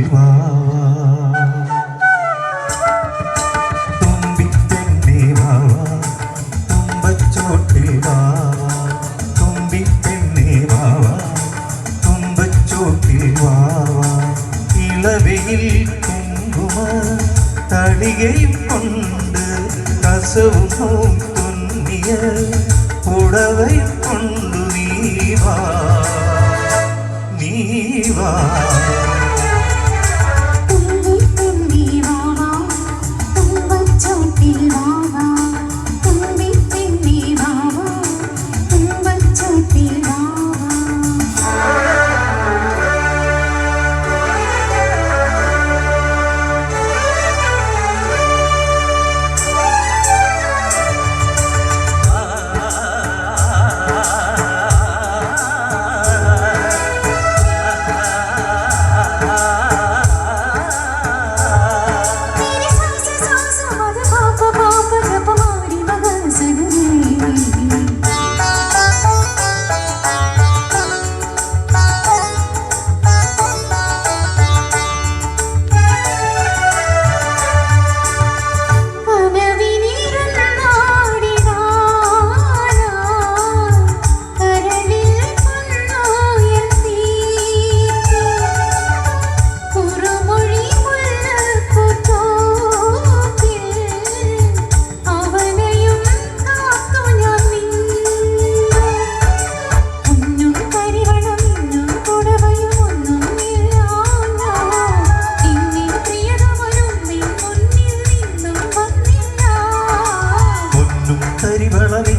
சிவா. தும்பித்தென்னே வாவா தும்பச்சோட்டில் வாவா தும்பித்தென்னே வாவா தும்பச்சோட்டில் வாவா இளவெயில் குங்கும தடியை கொண்டு கசவும் துன்னிய புடவை கொண்டு நீவா நீவா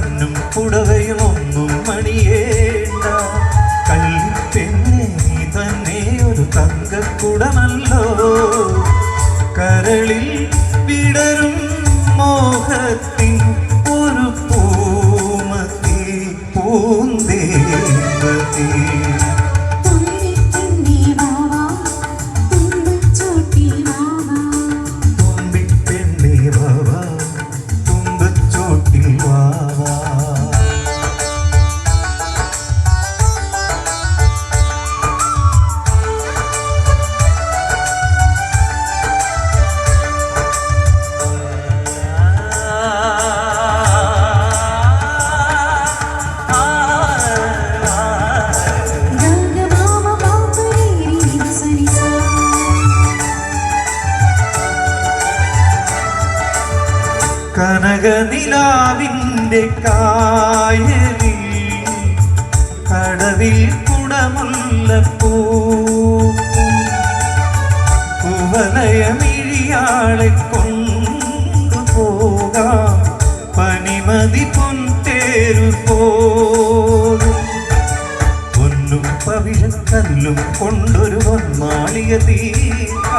പെണ്ണും പുടവയും ഒന്നും മണിയേണ്ട. കല്ലിപ്പെന്നെ നീ തന്നെ ഒരു തങ്കക്കുടമല്ലോ. കരളിൽ വിടരും മോഹത്തിൻ ഒരു പൂമത്തി പൂന്തേവതി കനകനിലാവിന്റെ കായലിൽ കടവിൽ കുടമുല്ലപ്പൂ കുവലയമിഴിയാളെ കൊണ്ടുപോകാം പനിമതി പൊൻതേരു പോകും പവിഴക്കല്ലും കൊണ്ടൊരു വന്നാളിയ തീരാ